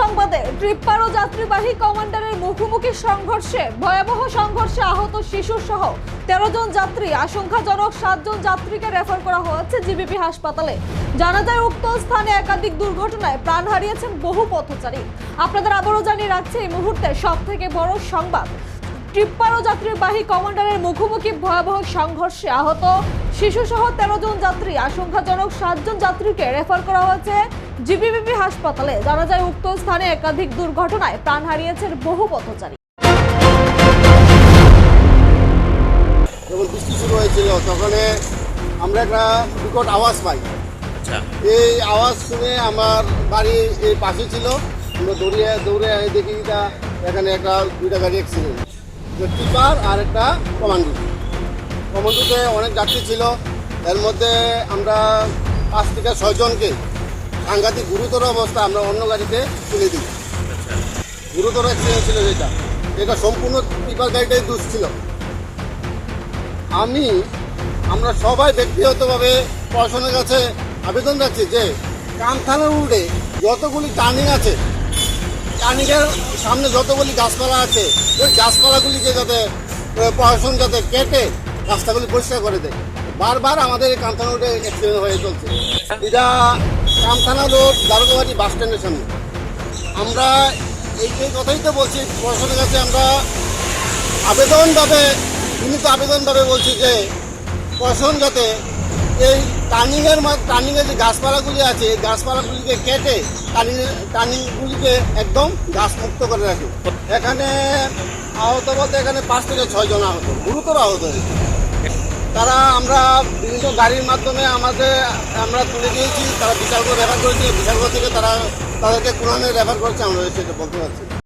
সংবাদে ট্রিপার ও যাত্রীবাহী কমান্ডারের মুখোমুখি সংঘর্ষে, ভয়াবহ সংঘর্ষে আহত শিশু সহ তেরো জন যাত্রী, আশঙ্কাজনক সাতজন যাত্রীকে রেফার করা হয়েছে জিবিপি হাসপাতালে। জানা যায়, উক্ত স্থানে একাধিক দুর্ঘটনায় প্রাণ হারিয়েছেন বহু পথচারী। আপনাদের আবারও জানিয়ে রাখছে, এই মুহূর্তে সব থেকে বড় সংবাদ ট্রিপার ও যাত্রীবাহী কমান্ডারের মুখোমুখি ভয়াবহ সংঘর্ষে আহত শিশু সহ তেরো জন যাত্রী। আশঙ্কাজনক সাতজন যাত্রীকে রেফার করা হয়েছে জিবিবিপি হাসপাতালে। জানা যায় উক্ত স্থানে একাধিক দুর্ঘটনায় প্রাণ হারিয়েছেন বহু পথচারী। যখন বৃষ্টি শুরু হয়েছিল তখন আমরা একটা বিকট আওয়াজ পাই। আচ্ছা। এই আওয়াজ শুনে আমার বাড়ি এই পাশে ছিল। আমরা দৌড়িয়ে দৌড়ে দেখি এখানে একটা দুইটা গাড়ি অ্যাক্সিডেন্ট টিপার আর একটা কমান্ডো। কমান্ডোতে অনেক যাত্রী ছিল। এর মধ্যে আমরা পাঁচ থেকে ছয়জনকে সাংঘাতিক গুরুতর অবস্থা আমরা অন্য গাড়িতে তুলে দিই। গুরুতর অ্যাক্সিডেন্ট ছিল যেটা। এটা সম্পূর্ণ টিপার গাড়িটাই দোষ ছিল। আমি, আমরা সবাই ব্যক্তিগতভাবে প্রশাসনের কাছে আবেদন রাখছি যে কামথানার উল্টে যতগুলি টার্নিং আছে টার্নিংয়ের সামনে যতগুলি গাছপালা আছে, ওই গাছপালাগুলিকে যাতে প্রশাসন যাতে কেটে রাস্তাগুলি পরিষ্কার করে দেয়। বারবার আমাদের এই কামথানা রোডে অ্যাক্সিডেন্ট হয়ে চলছে। এটা কামথানা রোড দারোগাবাড়ি বাস স্ট্যান্ডের সামনে। আমরা এই এই কথাই তো বলছি, প্রশাসনের কাছে আমরা আবেদনভাবে, বিনীত আবেদনভাবে বলছি যে প্রশাসন যাতে এই টার্নিংয়ের টার্নিংয়ের যে গাছপালাগুলি আছে, এই গাছপালাগুলিকে কেটে টার্নিং টার্নিংগুলিকে একদম গাছমুক্ত করে রাখে। এখানে আহত বলতে এখানে পাঁচ থেকে ছয় জন আহত, গুরুতর আহত হয়েছে। তারা আমরা বিভিন্ন গাড়ির মাধ্যমে আমাদের, আমরা তুলে দিয়েছি, তারা বিশালগড় রেফার করেছে বিশালগড় থেকে তারা তাদেরকে কোরআনে রেফার করেছে, আমরা সেটা বলতে পারছি